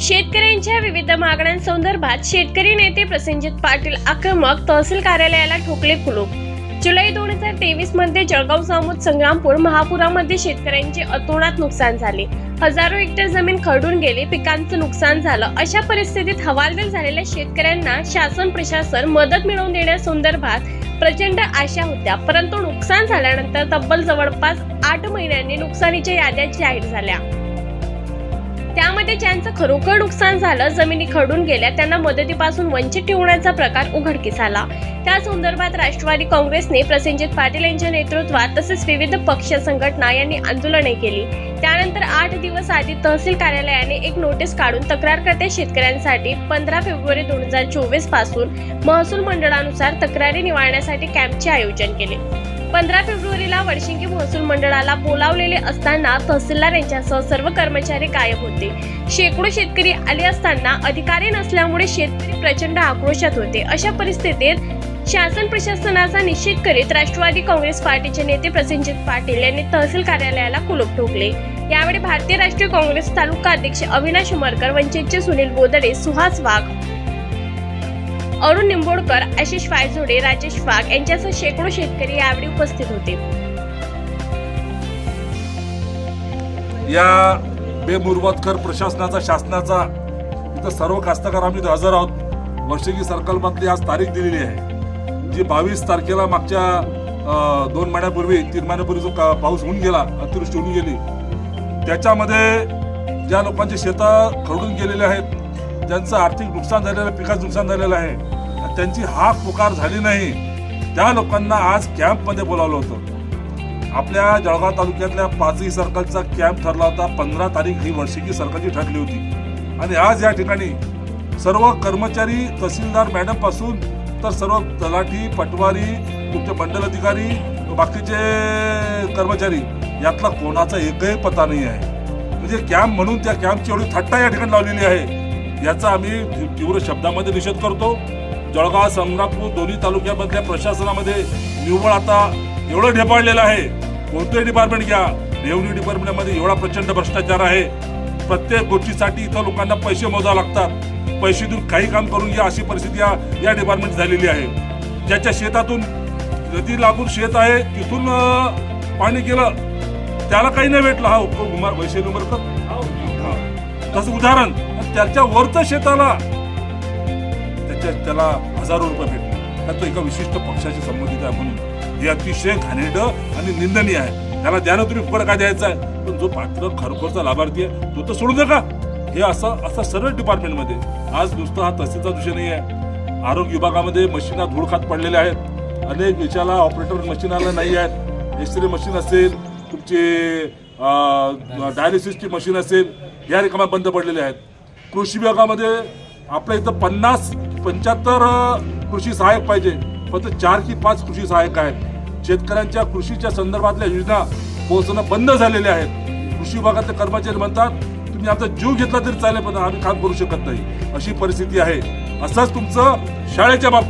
शेतकऱ्यांच्या विविध मागण्यांसंदर्भात शेतकरी नेते प्रसेनजित पाटील आक्रमक तहसील कार्यालयाला ठोकले कुलूप. जुलै दोन हजार तेवीसमध्ये जळगाव जामोद संग्रामपूर महापुरामध्ये शेतकऱ्यांचे अतोनात नुकसान झाले. हजारो हेक्टर जमीन खरडून गेली पिकांचं नुकसान झालं. अशा परिस्थितीत हवालदिल झालेल्या शेतकऱ्यांना शासन प्रशासन मदत मिळवून देण्यासंदर्भात प्रचंड आशा होत्या. परंतु नुकसान झाल्यानंतर तब्बल जवळपास आठ महिन्यांनी नुकसानीच्या याद्या जाहीर झाल्या. त्यामध्ये ज्यांचं खरोखर नुकसान झालं जमिनी खडून गेल्या त्यांना मदतीपासून वंचित ठेवण्याचा प्रकार उघडकीस आला. त्या संदर्भात राष्ट्रवादी काँग्रेसने प्रसेनजित पाटील यांच्या नेतृत्वात तसेच विविध पक्ष संघटना यांनी आंदोलने केली. त्यानंतर आठ दिवस आधी तहसील कार्यालयाने एक नोटीस काढून तक्रारकर्त्या शेतकऱ्यांसाठी पंधरा फेब्रुवारी दोन हजार चोवीसपासून महसूल मंडळानुसार तक्रारी निवारण्यासाठी कॅम्पचे आयोजन केले. पंधरा फेब्रुवारीला वडशिंगी महसूल मंडळाला बोलावलेले असताना तहसीलदार यांच्यासह सर्व कर्मचारी गायब होते. शेकडो शेतकरी आले असताना अधिकारी नसल्यामुळे शेतकरी प्रचंड आक्रोशात होते. अशा परिस्थितीत शासन प्रशासनाचा निषेध करीत राष्ट्रवादी काँग्रेस पार्टीचे नेते प्रसेनजित पाटील यांनी तहसील कार्यालयाला कुलूप ठोकले. यावेळी भारतीय राष्ट्रीय काँग्रेस तालुका अध्यक्ष अविनाश उमरकर वंचितचे सुनील बोदडे सुहास वाघ अरुण निंबोडकर आशिष फायझोडे राजेश वाघ यांच्यासह शेकडो शेतकरी यावेळी उपस्थित होते. या बेमुरवतकर प्रशासनाचा शासनाचा इथं सर्व कास्तकार आम्ही हजर आहोत. वर्षगी सर्कलमधली आज तारीख दिलेली आहे. जी बावीस तारखेला मागच्या दोन महिन्यापूर्वी तीन महिन्यापूर्वी जो का- पाऊस होऊन गेला अतिवृष्टी होऊन गेली त्याच्यामध्ये ज्या लोकांचे शेतं खरडून गेलेले आहेत ज्यांचं आर्थिक नुकसान झालेलं आहे पिकाचं नुकसान झालेलं आहे. त्यांची हाक पुकार झाली नाही. त्या लोकांना आज कॅम्पमध्ये बोलावलं होतं. आपल्या जळगाव तालुक्यातल्या पाचही सर्कलचा कॅम्प ठरला होता. पंधरा तारीख ही वर्षिकी सर्कलची ठरली होती. आणि आज या ठिकाणी सर्व कर्मचारी तहसीलदार मॅडमपासून तर सर्व तलाठी पटवारी तुमचे मंडल अधिकारी बाकीचे कर्मचारी यातला कोणाचा एकही पत्ता नाही आहे. म्हणजे कॅम्प म्हणून त्या कॅम्पची एवढी थट्टा या ठिकाणी लावलेली आहे. याचा आम्ही तीव्र शब्दामध्ये निषेध करतो. जळगाव संग्रामपूर दोन्ही तालुक्यामधल्या प्रशासनामध्ये निव्वळ आता एवढं ढेपाळलेलं आहे. कोणतंही डिपार्टमेंट घ्या. रेव्हन्यू डिपार्टमेंटमध्ये एवढा प्रचंड भ्रष्टाचार आहे. प्रत्येक गोष्टीसाठी इथं लोकांना पैसे मोजावे लागतात. पैसे देऊन काही काम करून घ्या अशी परिस्थिती या या डिपार्टमेंट झालेली आहे. ज्याच्या शेतातून नदी लागून शेत आहे तिथून पाणी गेलं त्याला काही नाही भेटलं. हा उपयोग उमर वैशाली उमरकर तसं उदाहरण त्याच्या वरच शेताला. त्याच्या त्याला हजारो रुपये भेटले. तर तो एका विशिष्ट पक्षाशी संबंधित आहे म्हणून. हे अतिशय घाणेरडं आणि निंदनीय आहे. त्याला द्या ना तुम्ही फुकट काय द्यायचा आहे? पण जो पात्र खरोखरचा लाभार्थी आहे तो तर सोडू नका. हे असं असं सर्व डिपार्टमेंटमध्ये. आज नुसतं हा तहसीलचा विषय नाही आहे आरोग्य विभागामध्ये मशीना धूळ खात पडलेल्या आहेत. अनेक विचारला ऑपरेटर मशीन आल्या नाही आहेत. एक्सरे मशीन असेल तुमचे डायलिसिसची मशीन असेल या रिकाम्या बंद पडलेल्या आहेत. कृषी विभागामध्ये आपल्या इथं पन्नास पंच्याहत्तर कृषी सहाय्यक पाहिजे. फक्त चार की पाच कृषी सहाय्यक आहेत. शेतकऱ्यांच्या कृषीच्या संदर्भातल्या योजना पोहोचणं बंद झालेल्या आहेत. कृषी विभागातले कर्मचारी म्हणतात तुम्ही आमचा जीव घेतला तरी चालेल पण आम्ही काम करू शकत नाही. अशी परिस्थिती आहे. असंच तुमचं शाळेच्या बाबतीत